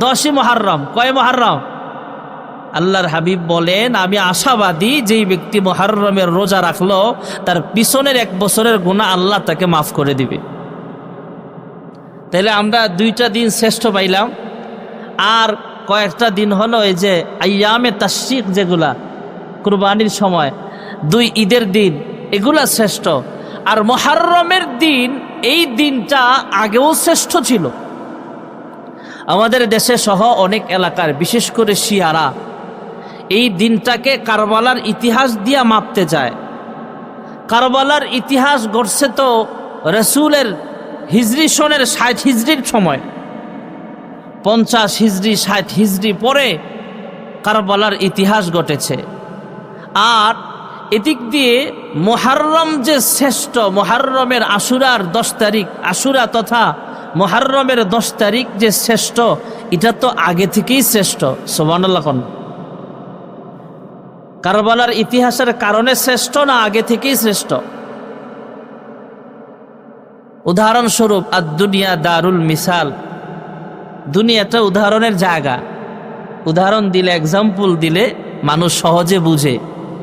দশই মহারম কয় মহারম আল্লাহর হাবিব বলেন, আমি আশাবাদী যেই ব্যক্তি মহারমের রোজা রাখল, তার পিছনের এক বছরের গুণা আল্লাহ তাকে মাফ করে দিবে। তাহলে আমরা দুইটা দিন শ্রেষ্ঠ পাইলাম। আর কয়েকটা দিন হলো এই যে আয়ামে তাশিক যেগুলা, কুরবানির সময়, দুই ঈদের দিন, এগুলা শ্রেষ্ঠ। আর মহারমের দিন, এই দিনটা আগেও শ্রেষ্ঠ ছিল। আমাদের দেশে সহ অনেক এলাকার, বিশেষ করে শিয়ারা, এই দিনটাকে কারবালার ইতিহাস দিয়া মাপতে যায়। কারবালার ইতিহাস ঘটছে তো রসুলের হিজরি সনের ষাট হিজড়ির সময়। পঞ্চাশ হিজড়ি ষাট হিজড়ি পরে কারবালার ইতিহাস ঘটেছে। আর এদিক দিয়ে মোহাররম যে শ্রেষ্ঠ মোহাররমের আশুরার দশ তারিখ, আশুরা তথা মোহাররমের দশ তারিখ যে শ্রেষ্ঠ, এটা তো আগে থেকেই শ্রেষ্ঠ সোবানুল্লাহ কারবালার ইতিহাসের কারণে শ্রেষ্ঠ না আগে থেকেই শ্রেষ্ঠ? উদাহরণস্বরূপ আর দুনিয়া দারুল মিসাল। দুনিয়াটা উদাহরণের জায়গা। উদাহরণ দিলে এক্সাম্পল দিলে মানুষ সহজে বুঝে।